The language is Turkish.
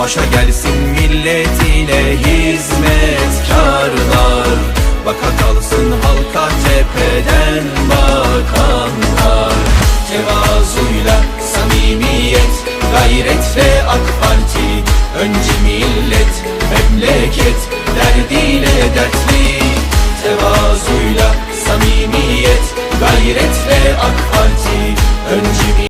Başa gelsin milletine hizmetkarlar. Baka kalsın halka tepeden bakanlar. Tevazuyla samimiyet Gayretle AK Parti. Önce millet memleket Derdiyle dertli. Tevazuyla samimiyet Gayretle AK Parti. Önce